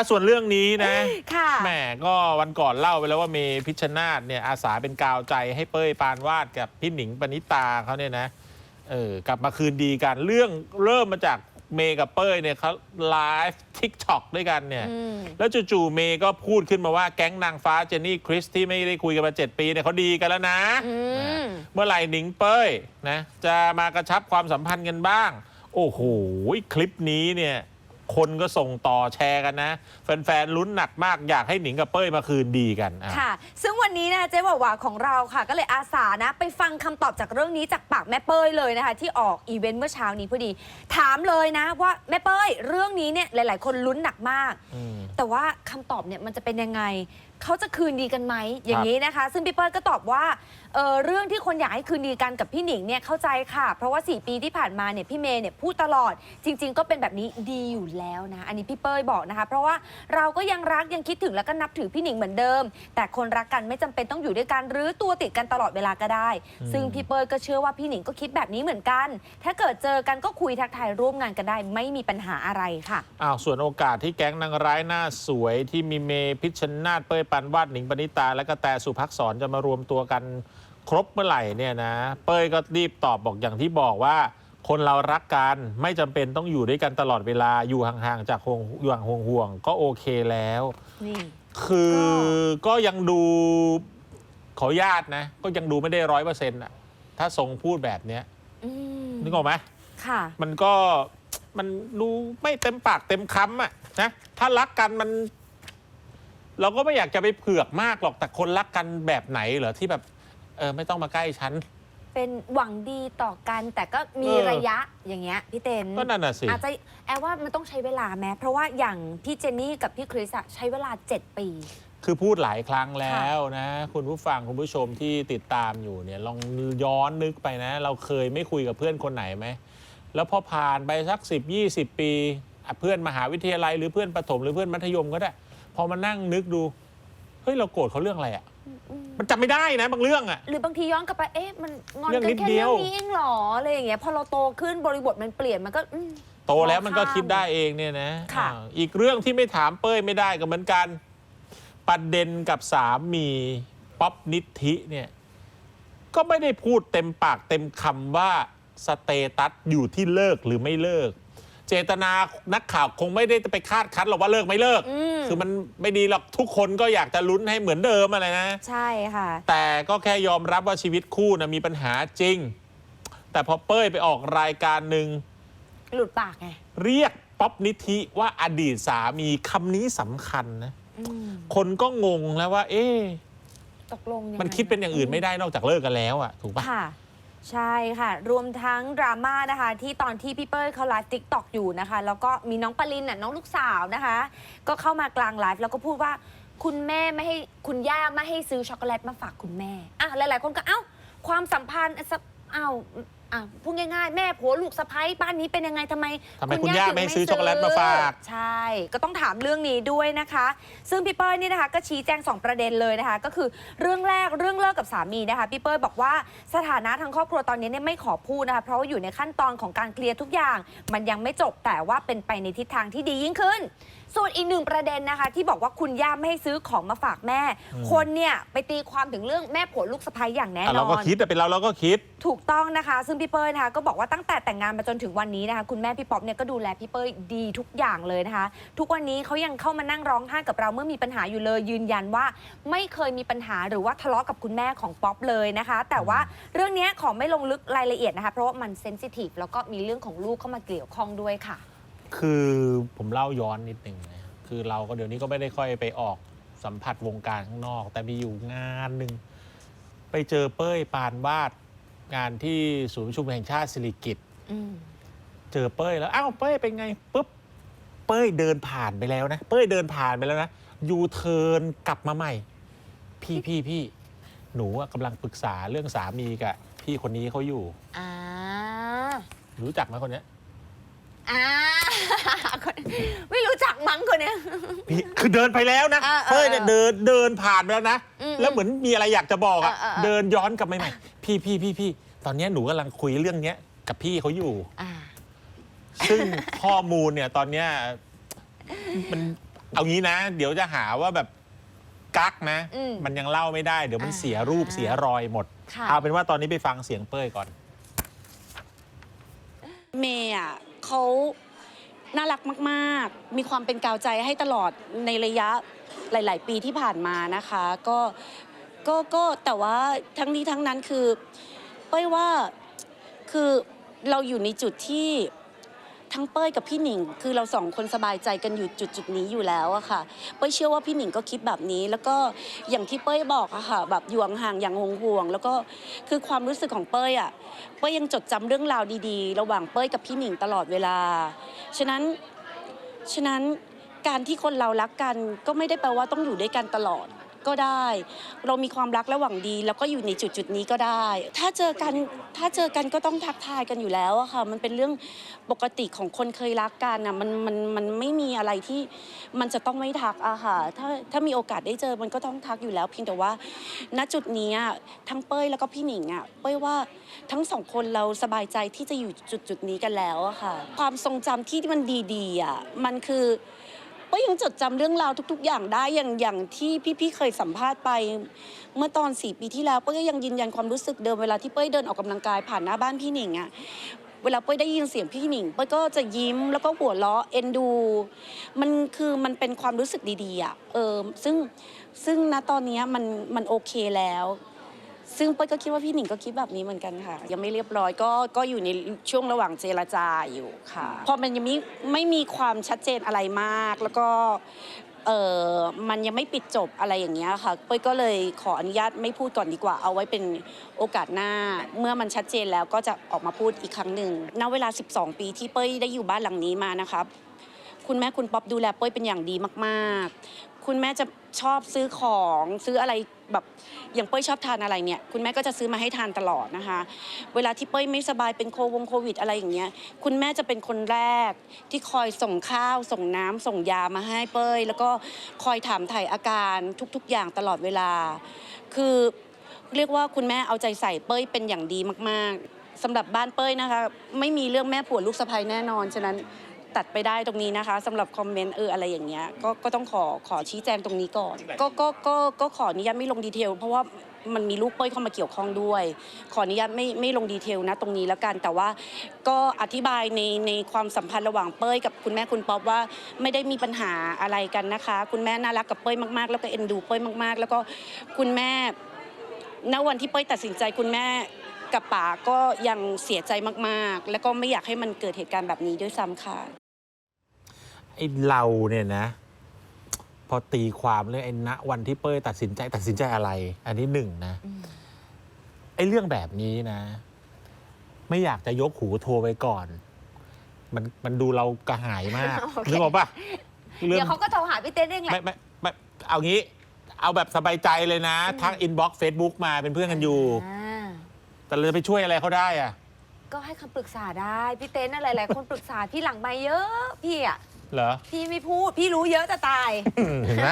ะส่วนเรื่องนี้นะค่ะแหมก็วันก่อนเล่าไปแล้วว่าเมพิชชนาธเนี่ยอาสาเป็นกาวใจให้เป้ยปานวาดกับพี่หนิงปณิตาเขาเนี่ยนะเออกลับมาคืนดีกันเรื่องเริ่มมาจากเมย์กับเป้ยเนี่ยเขาไลฟ์ทิกช็อกด้วยกันเนี่ยอืมแล้วจู่ๆเมย์ก็พูดขึ้นมาว่าแก๊งนางฟ้าเจนนี่คริสที่ไม่ได้คุยกันมา7ปีเนี่ยเขาดีกันแล้วนะอืมเมื่อไหร่หนิงเป้ยนะจะมากระชับความสัมพันธ์กันบ้าง โอ้โห คลิปนี้เนี่ย คนก็ส่งต่อแชร์กันนะ แฟนๆลุ้นหนักมากอยากให้หนิงกับเป้ยมาคืนดีกันอะ ค่ะ ซึ่งวันนี้นะคะเจ๊หวาวาของเราค่ะ ก็เลยอาสานะ ไปฟังคำตอบจากเรื่องนี้จากปากแม่เป้ยเลยนะคะ ที่ออกอีเวนต์เมื่อเช้านี้พอดี ถามเลยนะว่าแม่เป้ย เรื่องนี้เนี่ยหลาย ๆ คนลุ้นหนักมาก อืม แต่ว่าคำตอบเนี่ยมันจะเป็นยังไง เขาจะคืนดีกันไหมอย่างนี้นะคะ ซึ่งพี่เปิ้ลก็ตอบว่าเออเรื่องที่คนอยากให้คืนดีกันกับพี่หนิงเนี่ยเข้าใจค่ะ เพราะว่า 4 ปีที่ผ่านมาเนี่ยพี่เมย์เนี่ยพูดตลอด จริง ๆ ก็เป็นแบบนี้ดีอยู่แล้วนะ อันนี้พี่เป้ยบอกนะคะ เพราะว่าเราก็ยังรักยังคิดถึงแล้วก็นับถือพี่หนิงเหมือนเดิม แต่คนรักกันไม่จำเป็นต้องอยู่ด้วยกันหรือตัวติดกันตลอดเวลาก็ได้ อืม ซึ่งพี่เป้ยก็เชื่อว่าพี่หนิงก็คิดแบบนี้เหมือนกัน ถ้าเกิดเจอกันก็คุยทักทายร่วมงานกันได้ ไม่มีปัญหาอะไรค่ะ อ้าวส่วนโอกาสที่แก๊งนางร้ายหน้าสวยที่มีเมพิชชนาธเป้ยปันวาดหนิงปณิตา และก็แต่สุภักษรจะมารวมตัวกันครบเมื่อไหร่เนี่ยนะ เป้ยก็รีบตอบบอกอย่างที่บอกว่า คนเรารักกันไม่จำเป็นต้องอยู่ด้วยกันตลอดเวลาอยู่ห่างๆจากห่วงอยู่ห่างห่วงๆก็โอเคแล้วนี่คือก็ยังดูขออนุญาตนะ ก็ยังดูไม่ได้ร้อยเปอร์เซ็นต์อะถ้าทรงพูดแบบเนี้ยอืมนึกออกไหมค่ะมันก็มันดูไม่เต็มปากเต็มคำอะนะถ้ารักกันมัน เราก็ไม่อยากจะไปเผือกมากหรอกแต่คนรักกันแบบไหนเหรอที่แบบเออไม่ต้องมาใกล้ฉัน เป็นหวังดีต่อกันแต่ก็มีเออ ระยะอย่างเงี้ยพี่เต้นก็นั่นน่ะสิ อาจจะแอบว่ามันต้องใช้เวลาแม้เพราะว่าอย่างพี่เจนนี่กับพี่คริสอะใช้เวลา 7 ปี คือพูดหลายครั้งแล้วนะ คุณผู้ฟังคุณผู้ชมที่ติดตามอยู่เนี่ยลองย้อนนึกไปนะ เราเคยไม่คุยกับเพื่อนคนไหนไหม แล้วพอผ่านไปสัก 10 20 ปีอะเพื่อนมหาวิทยาลัยหรือเพื่อนประถมหรือเพื่อนมัธยมก็ได้ พอมานั่งนึกดู เฮ้ยเราโกรธเขาเรื่องอะไรอะ่ะ มันจำไม่ได้นะบางเรื่องอะ่ะ หรือบางทีย้อนกลับไป เอ๊ะ มันงอนเรื่องกันินดแค่เดีเรื่ยอว งนี้เองเหรออะไรอย่างเงี้ย พอเราโตขึ้นบริบทมันเปลี่ยนมันก็อืม โตแล้วมันก็มองข้ามคิดได้เองเนี่ยนะค่ะ อ่าอีกเรื่องที่ไม่ถามเป้ยไม่ได้ก็เหมือนกัน ประเด็นกับสามีป๊อปนิธิเนี่ย ก็ไม่ได้พูดเต็มปากเต็มคำว่าสเตตัสอยู่ที่เลิกหรือไม่เลิก เจตนานักข่าวคงไม่ได้ไปคาดคั้นหรอกว่าเลิกไม่เลิก อืม คือมันไม่ดีหรอกทุกคนก็อยากจะลุ้นให้เหมือนเดิมอะไรนะ ใช่ค่ะ แต่ก็แค่ยอมรับว่าชีวิตคู่นะมีปัญหาจริง แต่พอเป้ยไปออกรายการหนึ่ง หลุดปากไงเรียกป๊อปนิธิว่าอดีตสามีคำนี้สำคัญนะ อืมคนก็งงแล้วว่า เอ๊ะตกลงยังไงมันคิดเป็นอย่างอื่นไม่ได้นอกจากเลิกกันแล้วอะถูกปะ ค่ะ ใช่ค่ะ รวมทั้งดราม่านะคะ ที่ตอนที่พี่เป้ยเขาไลฟ์ติ๊กตอกอยู่นะคะ แล้วก็มีน้องปรินน่ะน้องลูกสาวนะคะ ก็เข้ามากลางไลฟ์แล้วก็พูดว่าคุณแม่ไม่ให้คุณย่าไม่ให้ซื้อช็อกโกแลตมาฝากคุณแม่อะหลายๆ คนก็เอ้าความสัมพันธ์สะเอ้า อะพูดง่ายๆ แม่ผัวลูกสะใภ้บ้านนี้เป็นยังไงทำไมทำไมคุณย่าไม่ให้ซื้อช็อกโกแลตมาฝาก ใช่ ก็ต้องถามเรื่องนี้ด้วยนะคะ ซึ่งพี่เป้ยนี่นะคะ ก็ชี้แจง 2 ประเด็นเลยนะคะ ก็คือเรื่องแรกเรื่องเลิกกับสามีนะคะพี่เป้ยบอกว่าสถานะทางครอบครัวตอนนี้เนี่ยไม่ขอพูดนะคะเพราะว่าอยู่ในขั้นตอนของการเคลียร์ทุกอย่าง มันยังไม่จบแต่ว่าเป็นไปในทิศทางที่ดียิ่งขึ้น ส่วนอีกหนึ่งประเด็นนะคะ ที่บอกว่าคุณย่าไม่ให้ซื้อของมาฝากแม่ อืม คนเนี่ยไปตีความถึงเรื่องแม่ผัวลูกสะใภ้อย่างแน่นอะอนเราก็คิดแต่เป็นเราเราก็คิด ถูกต้องนะคะ ซึ่งพี่เป้ยนะคะก็บอกว่าตั้งแต่แต่งงานมาจนถึงวันนี้นะคะ คุณแม่พี่ป๊อปเนี่ยก็ดูแลพี่เป้ยดีทุกอย่างเลยนะคะ ทุกวันนี้เขายังเข้ามานั่งร้องไห้กับเราเมื่อมีปัญหาอยู่เลยยืนยันว่า ไม่เคยมีปัญหาหรือว่าทะเลาะกับคุณแม่ของป๊อปเลยนะคะ แต่ว่าเรื่องเนี้ยขอไม่ลงลึกรายละเอียดนะคะ เพราะว่ามันเซนซิทีฟแล้วก็มีเรื่องของลูกเข้ามาเกี่ยวข้องด้วยค่ะ คือผมเล่าย้อนนิดหนึ่งนะคือเราก็เดี๋ยวนี้ก็ไม่ได้ค่อยไปออกสัมผัสวงการข้างนอก แต่มีอยู่งานหนึ่งไปเจอเป้ยปานวาดงานที่ศูนย์ประชุมแห่งชาติสิริกิติ์อืมเจอเป้ยแล้วอ้าวเป้ยเป็นไงปุ๊บเป้ยเดินผ่านไปแล้วนะ เป้ยเดินผ่านไปแล้วนะยูเทิร์นกลับมาใหม่ พี่พี่พี่หนูอะกำลังปรึกษาเรื่องสามีกับพี่คนนี้เขาอยู่ อ่ารู้จักไหมคนเนี้ย อ่าคน ไม่รู้จักมั้งคนเนี้ย พี่คือเดินไปแล้วนะเออเออเป้ยเนี่ยเดินเดินผ่านไปแล้วนะ อืมแล้วเหมือนมีอะไรอยากจะบอกอะเออเออเออ เดินย้อนกลับมาใหม่พี่พี่พี่พี่ตอนเนี้ยหนูกำลังคุยเรื่องเนี้ยกับพี่เขาอยู่ อ่า ซึ่งข้อมูลเนี่ยตอนเนี้ยมันเอางี้นะ เดี๋ยวจะหาว่าแบบกักนะ อืมมันยังเล่าไม่ได้ เดี๋ยวมันอ่าเสียรูปเสียรอยหมด ค่ะ เอาเป็นว่าตอนนี้ไปฟังเสียงเป้ยก่อน เมย์อะเขา น่ารักมาก ๆ มีความเป็นกาวใจให้ตลอดในระยะหลาย ๆ ปีที่ผ่านมานะคะ ก็ก็ก็แต่ว่าทั้งนี้ทั้งนั้นคือเป้ยว่าคือเราอยู่ในจุดที่ ทั้งเป้ยกับพี่หนิง คือเราสองคนสบายใจกันอยู่จุดจุดนี้อยู่แล้วอะค่ะเป้ยเชื่อว่าพี่หนิงก็คิดแบบนี้ แล้วก็อย่างที่เป้ยบอกอะค่ะ แบบอยู่ห่างอย่างห่วงๆแล้วก็คือความรู้สึกของเป้ยอะเป้ยยังจดจำเรื่องราวดีๆ ระหว่างเป้ยกับพี่หนิงตลอดเวลา ฉะนั้นฉะนั้นการที่คนเรารักกันก็ไม่ได้แปลว่าต้องอยู่ด้วยกันตลอด ก็ได้ เรามีความรักและหวังดี แล้วก็อยู่ในจุดจุดนี้ก็ได้ ถ้าเจอกันถ้าเจอกันก็ต้องทักทายกันอยู่แล้วอะค่ะ มันเป็นเรื่องปกติของคนเคยรักกันอะมันมันมันไม่มีอะไรที่มันจะต้องไม่ทักอะค่ะ ถ้าถ้ามีโอกาสได้เจอมันก็ต้องทักอยู่แล้ว เพียงแต่ว่า ณจุดนี้อะทั้งเป้ยแล้วก็พี่หนิงอะเป้ยว่าทั้งสองคนเราสบายใจที่จะอยู่จุดจุดนี้กันแล้วอะค่ะ ความทรงจำที่มันดีๆอะมันคือ เป้ยยังจดจำเรื่องราวทุก ๆ อย่างได้อย่างอย่างที่พี่ๆเคยสัมภาษณ์ไป เมื่อตอนสี่ปีที่แล้วเป้ยก็ยังยืนยันความรู้สึกเดิมเวลาที่เป้ยเดินออกกำลังกายผ่านหน้าบ้านพี่หนิงอะเวลาเป้ยได้ยินเสียงพี่หนิงเป้ยก็จะยิ้มแล้วก็หัวเราะเอ็นดู มันคือมันเป็นความรู้สึกดีๆอะเออซึ่งซึ่งณตอนเนี้ยมันมันโอเคแล้ว ซึ่งเป้ยก็คิดว่าพี่หนิงก็คิดแบบนี้เหมือนกันค่ะ ยังไม่เรียบร้อยก็ก็อยู่ในช่วงระหว่างเจรจาอยู่ค่ะเพอมันยังไม่ไม่มีความชัดเจนอะไรมาก แล้วก็เออมันยังไม่ปิดจบอะไรอย่างเงี้ยค่ะเป้ยก็เลยขออนุญาตไม่พูดก่อนดีกว่า เอาไว้เป็นโอกาสหน้า เมื่อมันชัดเจนแล้วก็จะออกมาพูดอีกครั้งหนึ่งณเวลา 12 ปีที่เป้ยได้อยู่บ้านหลังนี้มานะครับ คุณแม่คุณป๊อปดูแลเป้ยเป็นอย่างดีมากๆ คุณแม่จะชอบซื้อของซื้ออะไรแบบอย่างเป้ยชอบทานอะไรเนี่ย คุณแม่ก็จะซื้อมาให้ทานตลอดนะคะ เวลาที่เป้ยไม่สบายเป็นโควงโควิดอะไรอย่างเงี้ยคุณแม่จะเป็นคนแรกที่คอยส่งข้าว ส่งน้ำส่งยามาให้เป้ย แล้วก็คอยถามถ่ายอาการทุกๆ อย่างตลอดเวลา คือเรียกว่าคุณแม่เอาใจใส่เป้ยเป็นอย่างดีมากๆสำหรับบ้านเป้ยนะคะ ไม่มีเรื่องแม่ผัวลูกสะใภ้แน่นอนฉะนั้น ตัดไปได้ตรงนี้นะคะสำหรับคอมเมนต์เอออะไรอย่างเงี้ยก็ก็ต้องขอขอชี้แจงตรงนี้ก่อนก็ก็ก็ก็ขออนุญาตไม่ลงดีเทล เพราะว่ามันมีลูกเป้ยเข้ามาเกี่ยวข้องด้วย ขออนุญาตไม่ไม่ลงดีเทลนะตรงนี้แล้วกัน แต่ว่าก็อธิบายในในความสัมพันธ์ระหว่างเป้ยกับคุณแม่คุณป๊อปว่าไม่ได้มีปัญหาอะไรกันนะคะ คุณแม่น่ารักกับเป้ยมากๆ แล้วก็เอ็นดูเป้ยมาก ๆ แล้วก็คุณแม่ณวันที่เป้ยตัดสินใจคุณแม่กับป๋าก็ยังเสียใจมากๆ แล้วก็ไม่อยากให้มันเกิดเหตุการณ์แบบนี้ด้วยซ้ำค่ะ ไอ้เราเนี่ยนะ พอตีความเรื่องไอ้ณวันที่เป้ยตัดสินใจตัดสินใจอะไร อันนี้หนึ่งนะอืมไอ้เรื่องแบบนี้นะ ไม่อยากจะยกหูโทรไปก่อน มันมันดูเรากระหายมากโอเค นึกออกปะเรื่องเดี๋ยวเขาก็โทรหาพี่เต้นเองแหละ ไม่ไม่ไม่เอางี้ เอาแบบสบายใจเลยนะ อืม ทักอินบ็อกซ์เฟซบุ๊กมาเป็นเพื่อนกันอยู่อ่าแต่เราจะไปช่วยอะไรเขาได้อะก็ให้คำปรึกษาได้ พี่เต้นน่ะหลายๆคนปรึกษาพี่หลังไม่เยอะ พี่อะ เหรอ พี่ไม่พูด พี่รู้เยอะจะตาย เห็นไหม